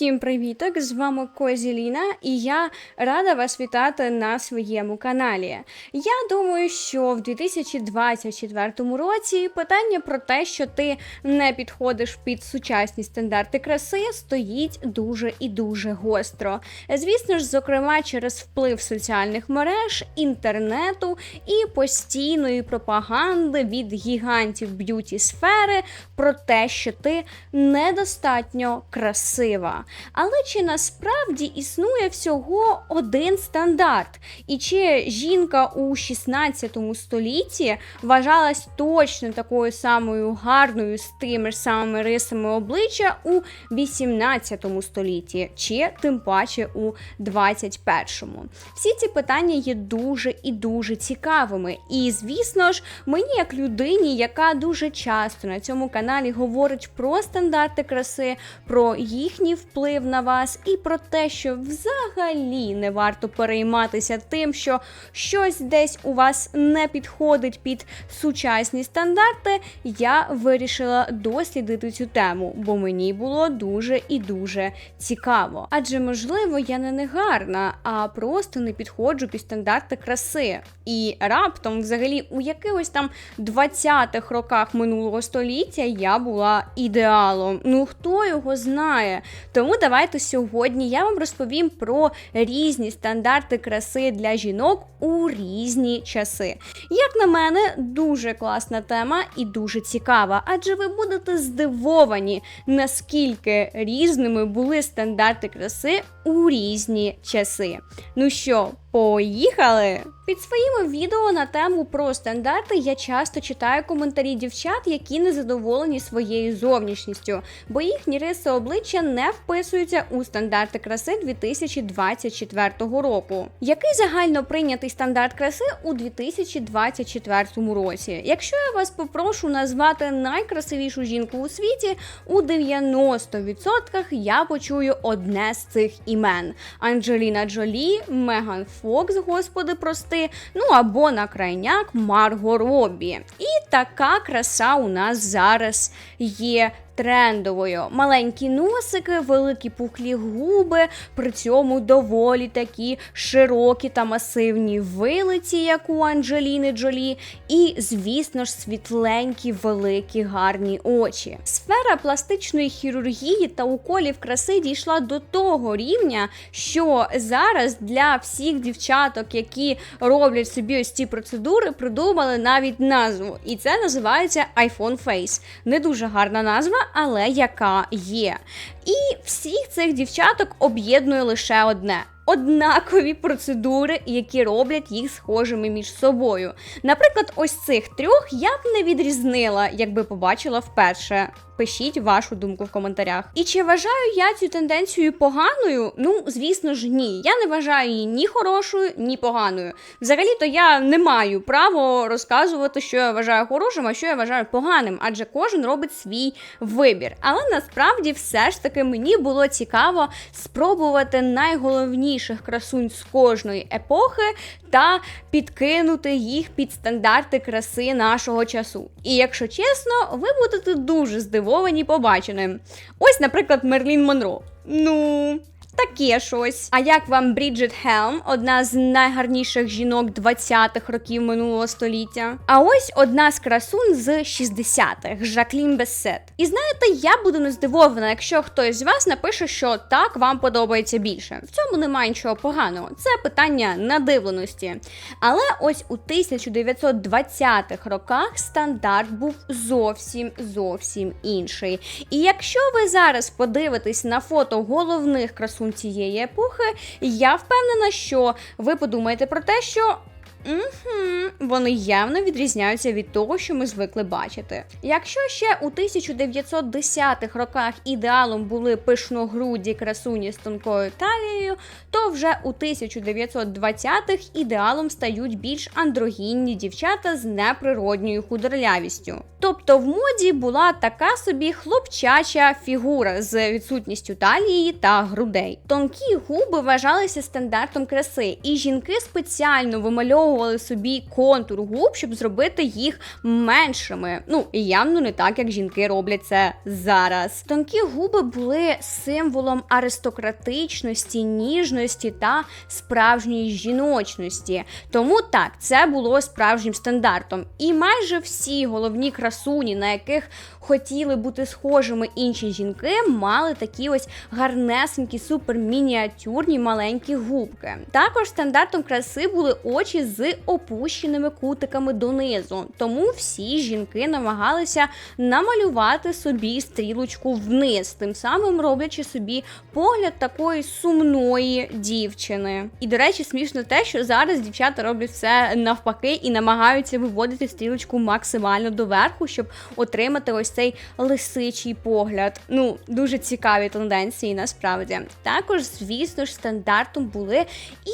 Всім привіток! З вами Козіліна, і я рада вас вітати на своєму каналі. Я думаю, що в 2024 році питання про те, що ти не підходиш під сучасні стандарти краси, стоїть дуже і дуже гостро. Звісно ж, зокрема, через вплив соціальних мереж, інтернету і постійної пропаганди від гігантів б'юті сфери про те, що ти недостатньо красива. Але чи насправді існує всього один стандарт? І чи жінка у 16 столітті вважалась точно такою самою гарною з тими ж самими рисами обличчя у 18 столітті, чи тим паче у 21-му? Всі ці питання є дуже і дуже цікавими. І звісно ж, мені, як людині, яка дуже часто на цьому каналі говорить про стандарти краси, про їхній вплив на вас, і про те, що взагалі не варто перейматися тим, що щось десь у вас не підходить під сучасні стандарти, я вирішила дослідити цю тему, бо мені було дуже і дуже цікаво. Адже, можливо, я не негарна, а просто не підходжу під стандарти краси. І раптом, взагалі, у якихось там 20-х роках минулого століття я була ідеалом. Ну хто його знає? Тому давайте сьогодні я вам розповім про різні стандарти краси для жінок у різні часи. Як на мене, дуже класна тема і дуже цікава, адже ви будете здивовані, наскільки різними були стандарти краси у різні часи. Ну що, поїхали? Під своїми відео на тему про стандарти я часто читаю коментарі дівчат, які не задоволені своєю зовнішністю, бо їхні риси обличчя не вписуються у стандарти краси 2024 року. Який загально прийнятий стандарт краси у 2024 році? Якщо я вас попрошу назвати найкрасивішу жінку у світі, у 90% я почую одне з цих імен: Анджеліна Джолі, Меган Фокс, господи, прости, ну або на крайняк Марго Робі. І така краса у нас зараз є трендовою. Маленькі носики, великі пухлі губи, при цьому доволі такі широкі та масивні вилиці, як у Анджеліни Джолі, і, звісно ж, світленькі, великі, гарні очі. Сфера пластичної хірургії та уколів краси дійшла до того рівня, що зараз для всіх дівчаток, які роблять собі ось ці процедури, придумали навіть назву. І це називається iPhone Face. Не дуже гарна назва, але яка є. І всіх цих дівчаток об'єднує лише одне. Однакові процедури, які роблять їх схожими між собою. Наприклад, ось цих трьох я б не відрізнила, якби побачила вперше. Пишіть вашу думку в коментарях. І чи вважаю я цю тенденцію поганою? Ну, звісно ж, ні. Я не вважаю її ні хорошою, ні поганою. Взагалі-то я не маю права розказувати, що я вважаю хорошим, а що я вважаю поганим, адже кожен робить свій вибір. Але насправді все ж таки мені було цікаво спробувати найголовніших красунь з кожної епохи та підкинути їх під стандарти краси нашого часу. І якщо чесно, ви будете дуже здивовані побаченим. Ось, наприклад, Мерлін Монро. Ну. Таке щось. А як вам Бріджит Хелм, одна з найгарніших жінок 20-х років минулого століття? А ось одна з красун з 60-х Жаклін Бессет. І знаєте, я буду не здивована, якщо хтось з вас напише, що так вам подобається більше. В цьому немає нічого поганого. Це питання надивленості. Але ось у 1920-х роках стандарт був зовсім зовсім інший. І якщо ви зараз подивитесь на фото головних красун цієї епохи, я впевнена, що ви подумаєте про те, що. Угу, Вони явно відрізняються від того, що ми звикли бачити. Якщо ще у 1910-х роках ідеалом були пишногруді красуні з тонкою талією, то вже у 1920-х ідеалом стають більш андрогінні дівчата з неприродньою худорлявістю. Тобто в моді була така собі хлопчача фігура з відсутністю талії та грудей. Тонкі губи вважалися стандартом краси, і жінки спеціально вимальовували підмальовували собі контур губ, щоб зробити їх меншими. Ну і явно не так, як жінки роблять це зараз. Тонкі губи були символом аристократичності, ніжності та справжньої жіночності. Тому так, це було справжнім стандартом. І майже всі головні красуні, на яких хотіли бути схожими інші жінки, мали такі ось гарнесенькі, супермініатюрні маленькі губки. Також стандартом краси були очі з опущеними кутиками донизу. Тому всі жінки намагалися намалювати собі стрілочку вниз, тим самим роблячи собі погляд такої сумної дівчини. І до речі, смішно те, що зараз дівчата роблять все навпаки і намагаються виводити стрілочку максимально доверху, щоб отримати ось цей лисичий погляд. Ну, дуже цікаві тенденції насправді. Також, звісно ж, стандартом були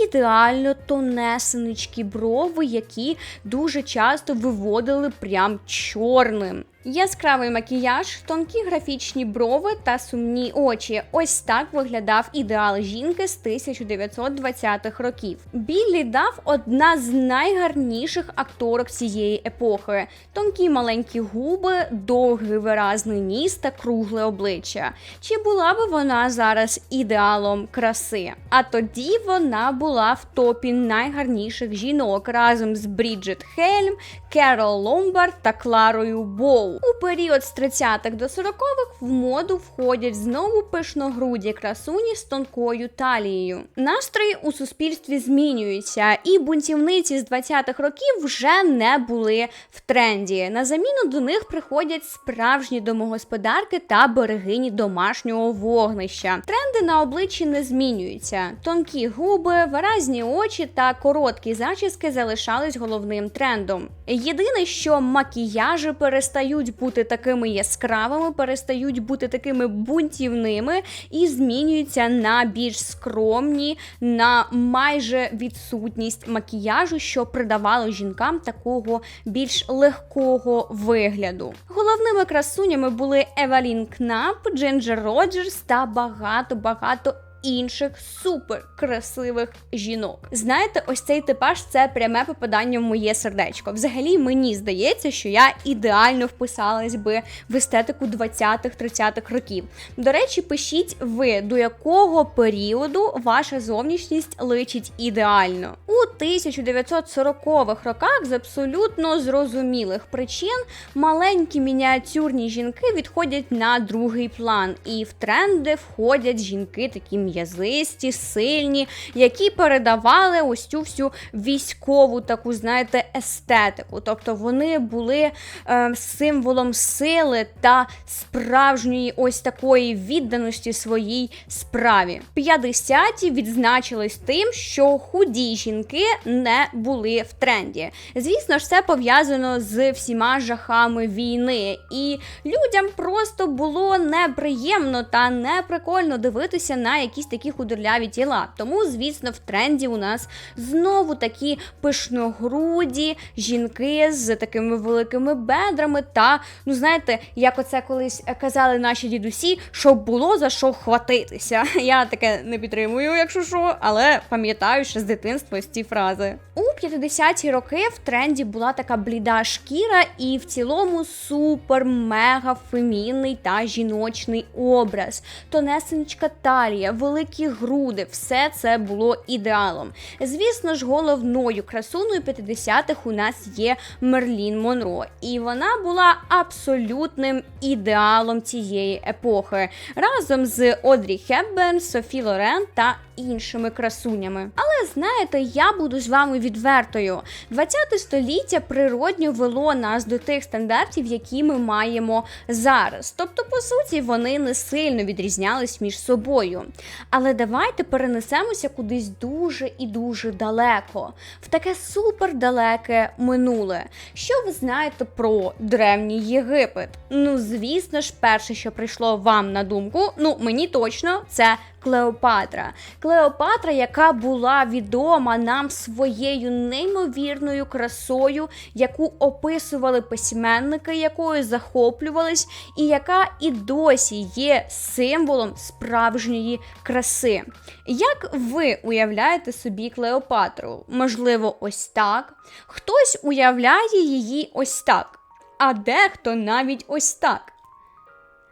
ідеально тонесеничкі брови, які дуже часто виводили прям чорним. Яскравий макіяж, тонкі графічні брови та сумні очі. Ось так виглядав ідеал жінки з 1920-х років. Біллі Дав одна з найгарніших акторок цієї епохи. Тонкі маленькі губи, довгий виразний ніс та кругле обличчя. Чи була би вона зараз ідеалом краси? А тоді вона була в топі найгарніших жінок разом з Бріджит Хельм, Керол Ломбард та Кларою Боу. У період з 30-х до 40-х в моду входять знову пишногруді красуні з тонкою талією. Настрої у суспільстві змінюються, і бунтівниці з 20-х років вже не були в тренді. На заміну до них приходять справжні домогосподарки та берегині домашнього вогнища. Тренди на обличчі не змінюються. Тонкі губи, виразні очі та короткі зачіски залишались головним трендом. Єдине, що макіяжі перестають бути такими яскравими, перестають бути такими бунтівними і змінюються на більш скромні, на майже відсутність макіяжу, що придавало жінкам такого більш легкого вигляду. Головними красунями були Евелін Кнап, Джинджер Роджерс та багато багато інших супер красивих жінок. Знаєте, ось цей типаж це пряме попадання в моє сердечко. Взагалі, мені здається, що я ідеально вписалась би в естетику 20-30-х років. До речі, пишіть ви, до якого періоду ваша зовнішність личить ідеально. У 1940-х роках з абсолютно зрозумілих причин маленькі мініатюрні жінки відходять на другий план, і в тренди входять жінки такі м'язисті, сильні, які передавали ось цю всю військову таку, знаєте, естетику. Тобто вони були е, символом сили та справжньої ось такої відданості своїй справі. 50-ті відзначились тим, що худі жінки не були в тренді. Звісно ж, це пов'язано з всіма жахами війни, і людям просто було неприємно та неприкольно дивитися на якісь такі худорляві тіла. Тому, звісно, в тренді у нас знову такі пишногруді жінки з такими великими бедрами. Та, ну знаєте, як оце колись казали наші дідусі, щоб було за що хватитися. Я таке не підтримую, якщо що, але пам'ятаю ще з дитинства ці фрази. У 50-ті роки в тренді була така бліда шкіра, і в цілому супер-мега фемінний та жіночний образ. Тонесенечка талія, великі груди, все це було ідеалом. Звісно ж, головною красуною 50-х у нас є Мерлін Монро, і вона була абсолютним ідеалом цієї епохи разом з Одрі Хепберн, Софі Лорен та іншими красунями. Але знаєте, я буду з вами відвертою. 20 століття природньо вело нас до тих стандартів, які ми маємо зараз. Тобто, по суті, вони не сильно відрізнялись між собою. Але давайте перенесемося кудись дуже і дуже далеко, в таке супердалеке минуле. Що ви знаєте про древній Єгипет? Ну, звісно ж, перше, що прийшло вам на думку, ну мені точно, це Клеопатра. Клеопатра, яка була відома нам своєю неймовірною красою, яку описували письменники, якою захоплювались, і яка і досі є символом справжньої краси. Як ви уявляєте собі Клеопатру? Можливо, ось так. Хтось уявляє її ось так, а дехто навіть ось так.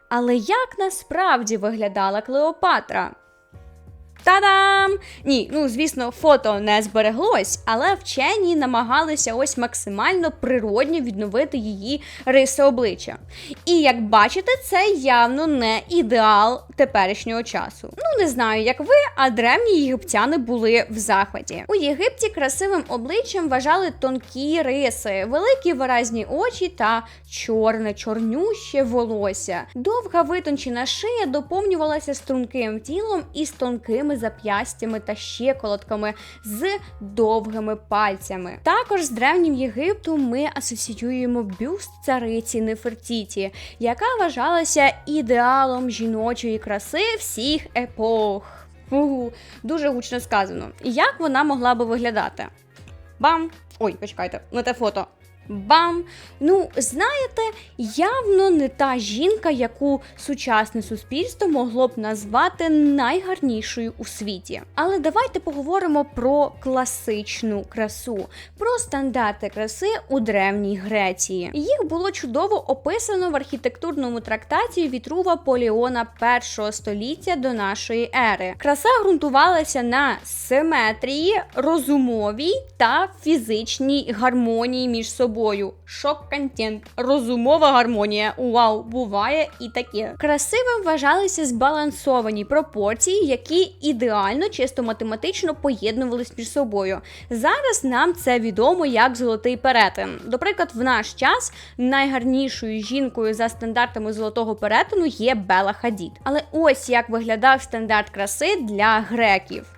Але як насправді виглядала Клеопатра? Та-дам! Ні, ну звісно, фото не збереглось, але вчені намагалися ось максимально природньо відновити її риси обличчя. І як бачите, це явно не ідеал теперішнього часу. Ну не знаю, як ви, а древні єгиптяни були в захваті. У Єгипті красивим обличчям вважали тонкі риси, великі виразні очі та чорне, чорнюще волосся. Довга витончена шия доповнювалася струнким тілом і з тонкими зап'ястями та щеколотками з довгими пальцями. Також з древнім Єгиптом ми асоціюємо бюст цариці Нефертіті, яка вважалася ідеалом жіночої краси всіх епох. Угу, дуже гучно сказано. Як вона могла би виглядати? Бам! Ой, почекайте, не те фото. Бам! Ну, знаєте, явно не та жінка, яку сучасне суспільство могло б назвати найгарнішою у світі. Але давайте поговоримо про класичну красу, про стандарти краси у древній Греції. Їх було чудово описано в архітектурному трактаті Вітрува Поліона першого століття до нашої ери. Краса ґрунтувалася на симетрії, розумовій та фізичній гармонії між собою собою. Шок-контент, розумова гармонія. Вау, буває і таке. Красивим вважалися збалансовані пропорції, які ідеально, чисто математично поєднувались між собою. Зараз нам це відомо як золотий перетин. Наприклад, в наш час найгарнішою жінкою за стандартами золотого перетину є Бела Хадід. Але ось як виглядав стандарт краси для греків.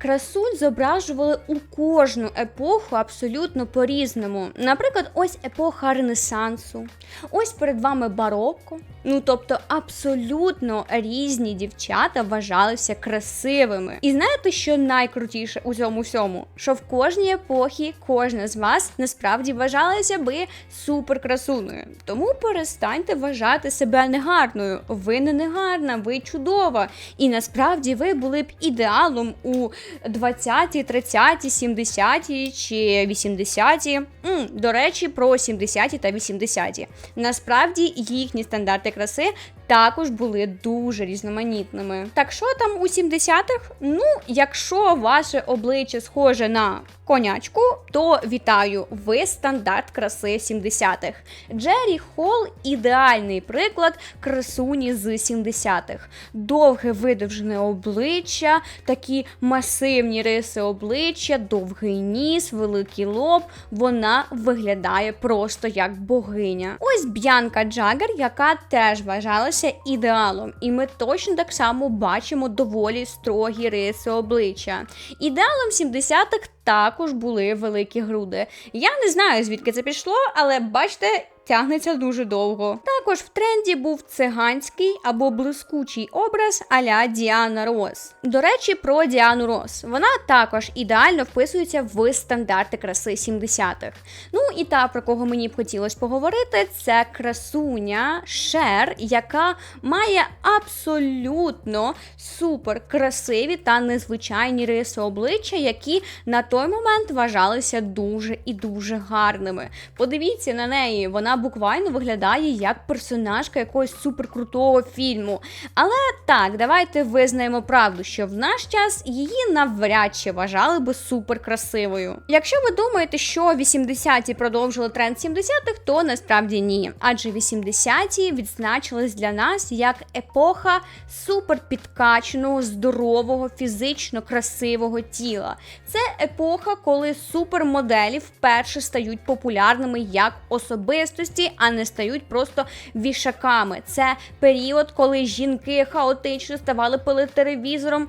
Красунь зображували у кожну епоху абсолютно по-різному. Наприклад, ось епоха Ренесансу, ось перед вами барокко. Ну тобто абсолютно різні дівчата вважалися красивими. І знаєте, що найкрутіше у цьому всьому? Що в кожній епохі кожна з вас насправді вважалася би суперкрасуною. Тому перестаньте вважати себе негарною. Ви не негарна, ви чудова. І насправді ви були б ідеалом у 20, 30, 70 чи 80. М, До речі, про 70 та 80. Насправді їхні стандарти краси також були дуже різноманітними. Так що там у 70-х? Ну, якщо ваше обличчя схоже на конячку, то вітаю, ви стандарт краси 70-х. Джері Холл ідеальний приклад красуні з 70-х. Довге видовжене обличчя, такі масивні риси обличчя, довгий ніс, великий лоб. Вона виглядає просто як богиня. Ось Б'янка Джагер, яка теж вважалася ідеалом, і ми точно так само бачимо доволі строгі риси обличчя. Ідеалом 70-х також були великі груди. Я не знаю, звідки це пішло, але бачите, тягнеться дуже довго. Також в тренді був циганський або блискучий образ аля Діана Рос. До речі, про Діану Рос. Вона також ідеально вписується в стандарти краси 70-х. Ну і та, про кого мені б хотілося поговорити, це красуня Шер, яка має абсолютно супер красиві та незвичайні риси обличчя, які на той момент вважалися дуже і дуже гарними. Подивіться на неї, вона буквально виглядає як персонажка якогось суперкрутого фільму. Але так, давайте визнаємо правду, що в наш час її навряд чи вважали би суперкрасивою. Якщо ви думаєте, що 80-ті продовжили тренд 70-х, то насправді ні. Адже 80-ті відзначились для нас як епоха суперпідкаченого, здорового, фізично красивого тіла. Це епоха, коли супермоделі вперше стають популярними як особистості сучасності, а не стають просто вішаками. Це період, коли жінки хаотично ставали перед телевізором.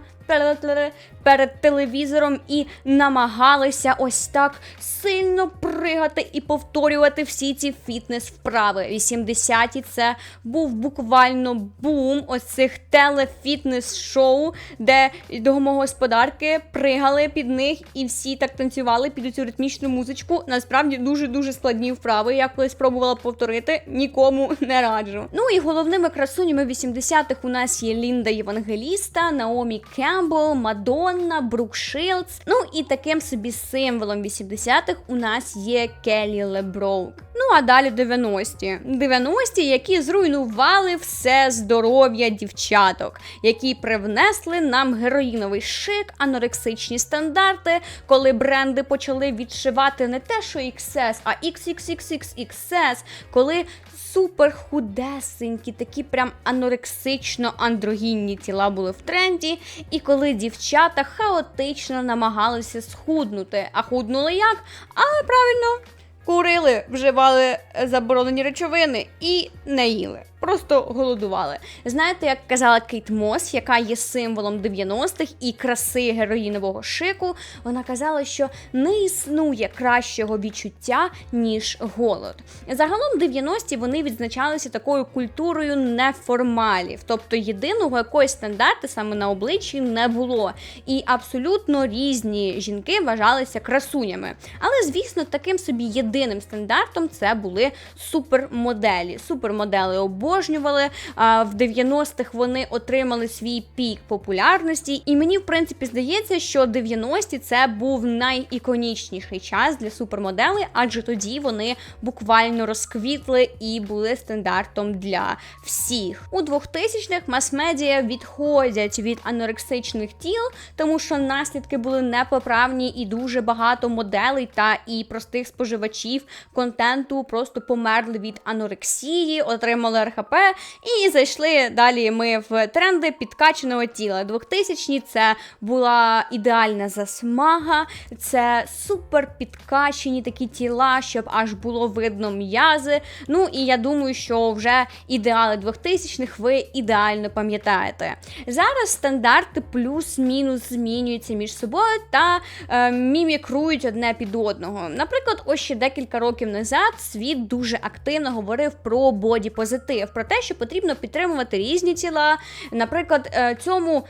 Перед- телевізором і намагалися ось так сильно пригати і повторювати всі ці фітнес-вправи. 80-ті це був буквально бум ось цих телефітнес-шоу, де домогосподарки пригали під них і всі так танцювали під цю ритмічну музичку. Насправді дуже дуже складні вправи. Я колись пробувала повторити, нікому не раджу. Ну і головними красунями 80-х у нас є Лінда Євангеліста, Наомі Кембл, Мадонна, Брук Шилдс. Ну і таким собі символом 80-х у нас є Келі Леброук. Ну а далі 90-ті. 90-ті, які зруйнували все здоров'я дівчаток, які привнесли нам героїновий шик, анорексичні стандарти, коли бренди почали відшивати не те, що XS, а XXXXXS, коли супер худесенькі, такі прям анорексично андрогінні тіла були в тренді, і коли дівчата хаотично намагалися схуднути. А худнули як? А правильно. Курили, вживали заборонені речовини і не їли. Просто голодували. Знаєте, як казала Кейт Мос, яка є символом 90-х і краси героїнового шику, вона казала, що не існує кращого відчуття, ніж голод. Загалом 90-ті вони відзначалися такою культурою неформалів, тобто єдиного якогось стандарту саме на обличчі не було. І абсолютно різні жінки вважалися красунями. Але, звісно, таким собі єдиним стандартом це були супермоделі. Супермодели обожнювали. А в 90-х вони отримали свій пік популярності. І мені, в принципі, здається, що 90-ті це був найіконічніший час для супермоделей, адже тоді вони буквально розквітли і були стандартом для всіх. У 2000-х мас-медіа відходять від анорексичних тіл, тому що наслідки були непоправні, і дуже багато моделей та і простих споживачів контенту просто померли від анорексії, отримали РХП і зайшли далі. Ми в тренди підкаченого тіла. 2000-ні це була ідеальна засмага, це супер підкачені такі тіла, щоб аж було видно м'язи. Ну і я думаю, що вже ідеали 2000-х ви ідеально пам'ятаєте. Зараз стандарти плюс-мінус змінюються між собою та е, мімікрують одне під одного. Наприклад, ось ще декілька років назад світ дуже активно говорив про боді-позитив, про те, що потрібно підтримувати різні тіла. Наприклад, е, цьому.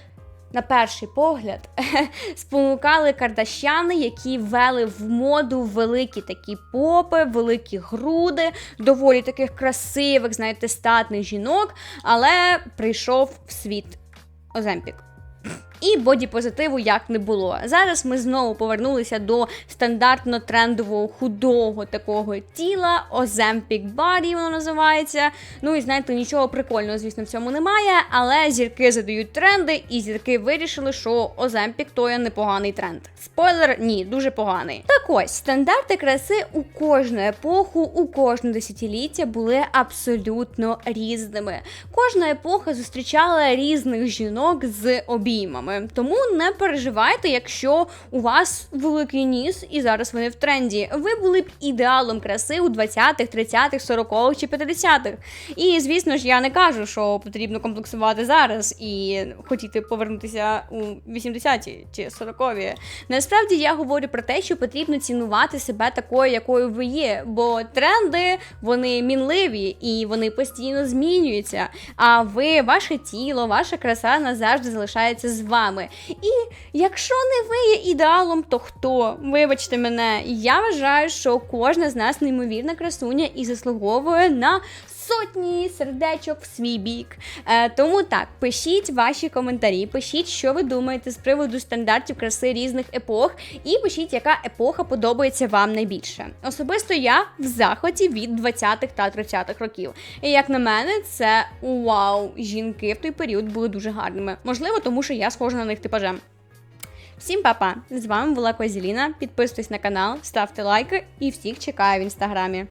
На перший погляд спонукали кардашяни, які ввели в моду великі такі попи, великі груди, доволі таких красивих, знаєте, статних жінок, але прийшов в світ Оземпік. І боді-позитиву як не було. Зараз ми знову повернулися до стандартно трендового худого такого тіла, Ozempic Body воно називається. Ну і знаєте, нічого прикольного, звісно, в цьому немає, але зірки задають тренди, і зірки вирішили, що Ozempic то є непоганий тренд. Спойлер, ні, дуже поганий. Так ось стандарти краси у кожну епоху, у кожне десятиліття були абсолютно різними. Кожна епоха зустрічала різних жінок з обіймами. Тому не переживайте, якщо у вас великий ніс і зараз вони в тренді. Ви були б ідеалом краси у 20-х, 30-х, 40-х чи 50-х. І звісно ж, я не кажу, що потрібно комплексувати зараз і хотіти повернутися у 80-ті чи 40-ві. Насправді я говорю про те, що потрібно цінувати себе такою, якою ви є. Бо тренди вони мінливі і вони постійно змінюються. А ви, ваше тіло, ваша краса назавжди залишається з вами. І якщо не ви є ідеалом, то хто? Вибачте мене, я вважаю, що кожна з нас неймовірна красуня і заслуговує на сотні сердечок в свій бік. Е, тому так, пишіть ваші коментарі, пишіть, що ви думаєте з приводу стандартів краси різних епох, і пишіть, яка епоха подобається вам найбільше. Особисто я в захваті від 20-х та 30-х років. І як на мене, це вау, жінки в той період були дуже гарними. Можливо, тому що я схожа на них типажем. Всім па-па! З вами була Козіліна. Підписуйтесь на канал, ставте лайки і всіх чекаю в інстаграмі.